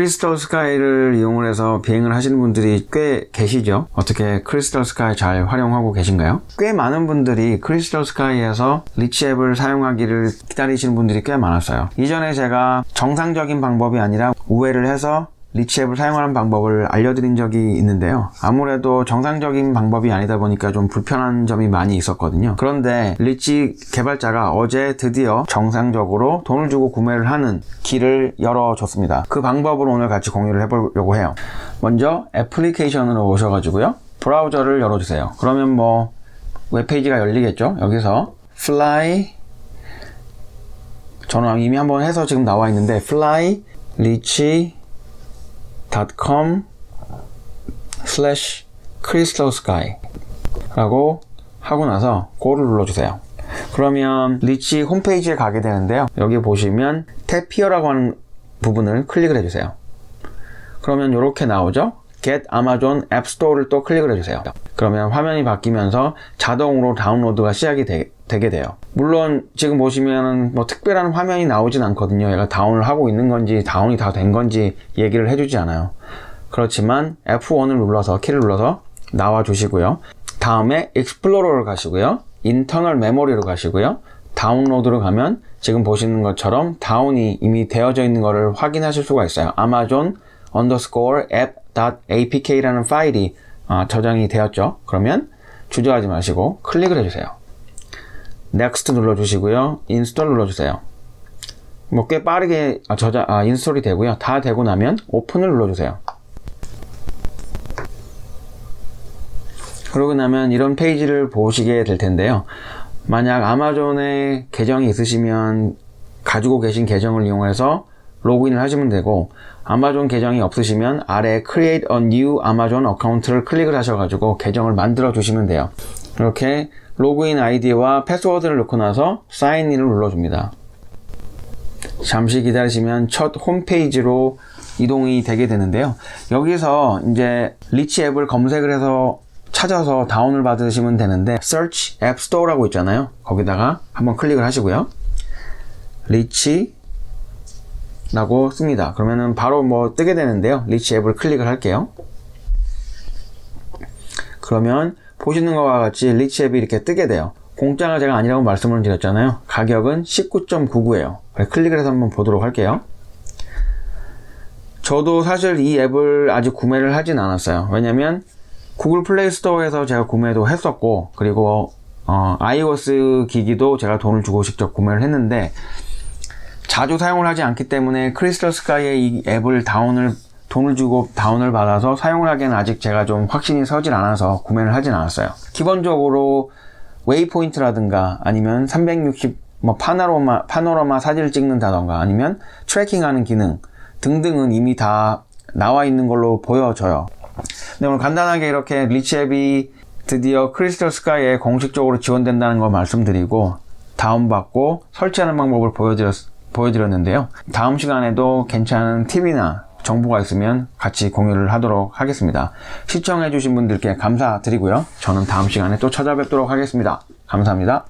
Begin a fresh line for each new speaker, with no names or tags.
크리스털 스카이를 이용을 해서 비행을 하시는 분들이 꽤 계시죠? 어떻게 크리스털 스카이 잘 활용하고 계신가요? 꽤 많은 분들이 크리스털 스카이에서 리치 앱을 사용하기를 기다리시는 분들이 꽤 많았어요. 이전에 제가 정상적인 방법이 아니라 우회를 해서 리치 앱을 사용하는 방법을 알려드린 적이 있는데요. 아무래도 정상적인 방법이 아니다 보니까 좀 불편한 점이 많이 있었거든요. 그런데 리치 개발자가 어제 드디어 정상적으로 돈을 주고 구매를 하는 길을 열어줬습니다. 그 방법을 오늘 같이 공유를 해보려고 해요. 먼저 애플리케이션으로 오셔가지고요. 브라우저를 열어주세요. 그러면 뭐 웹페이지가 열리겠죠. 여기서 fly 저는 이미 한번 해서 지금 나와 있는데 fly 리치 com slash crystal sky 라고 하고 나서 고를 눌러주세요. 그러면 리치 홈페이지에 가게 되는데요. 여기 보시면 탭 히어라고 하는 부분을 클릭을 해주세요. 그러면 이렇게 나오죠? Get Amazon App Store를 또 클릭을 해주세요. 그러면 화면이 바뀌면서 자동으로 다운로드가 시작이 되, 게 돼요. 물론 지금 보시면 뭐 특별한 화면이 나오진 않거든요. 얘가 다운을 하고 있는 건지 다운이 다 된 건지 얘기를 해주지 않아요. 그렇지만 F1을 눌러서 키를 눌러서 나와 주시고요. 다음에 Explorer를 가시고요. Internal Memory로 가시고요. 다운로드로 가면 지금 보시는 것처럼 다운이 이미 되어져 있는 것을 확인하실 수가 있어요. Amazon underscore app.apk라는 파일이 어, 저장이 되었죠. 그러면 주저하지 마시고 클릭을 해주세요. Next 눌러주시고요. Install 눌러주세요. 뭐 꽤 빠르게 저장, 아, 인스톨이 되고요. 다 되고 나면 오픈을 눌러주세요. 그러고 나면 이런 페이지를 보시게 될 텐데요. 만약 아마존에 계정이 있으시면 가지고 계신 계정을 이용해서 로그인을 하시면 되고 아마존 계정이 없으시면 아래 Create a New Amazon Account를 클릭을 하셔가지고 계정을 만들어 주시면 돼요. 이렇게 로그인 아이디와 패스워드를 넣고 나서 사인인을 눌러줍니다. 잠시 기다리시면 첫 홈페이지로 이동이 되게 되는데요. 여기서 이제 리치 앱을 검색을 해서 찾아서 다운을 받으시면 되는데 Search App Store라고 있잖아요. 거기다가 한번 클릭을 하시고요. 리치 라고 씁니다. 그러면은 바로 뭐 뜨게 되는데요. 리치 앱을 클릭을 할게요. 그러면 보시는 것과 같이 리치 앱이 이렇게 뜨게 돼요. 공짜가 제가 아니라고 말씀을 드렸잖아요. 가격은 19.99예요. 클릭을 해서 한번 보도록 할게요. 저도 사실 이 앱을 아직 구매를 하진 않았어요. 왜냐면 구글 플레이 스토어에서 제가 구매도 했었고 그리고 어, iOS 기기도 제가 돈을 주고 직접 구매를 했는데 자주 사용을 하지 않기 때문에 크리스털 스카이의 이 앱을 다운을 돈을 주고 다운을 받아서 사용을 하기에는 아직 제가 좀 확신이 서질 않아서 구매를 하진 않았어요. 기본적으로 웨이포인트라든가 아니면 360 뭐 파노라마 파노라마 사진을 찍는다던가 아니면 트래킹하는 기능 등등은 이미 다 나와 있는 걸로 보여져요. 네, 오늘 간단하게 이렇게 리치 앱이 드디어 크리스털 스카이에 공식적으로 지원된다는 걸 말씀드리고 다운받고 설치하는 방법을 보여드렸, 보여드렸는데요. 다음 시간에도 괜찮은 팁이나 정보가 있으면 같이 공유를 하도록 하겠습니다. 시청해주신 분들께 감사드리고요. 저는 다음 시간에 또 찾아뵙도록 하겠습니다. 감사합니다.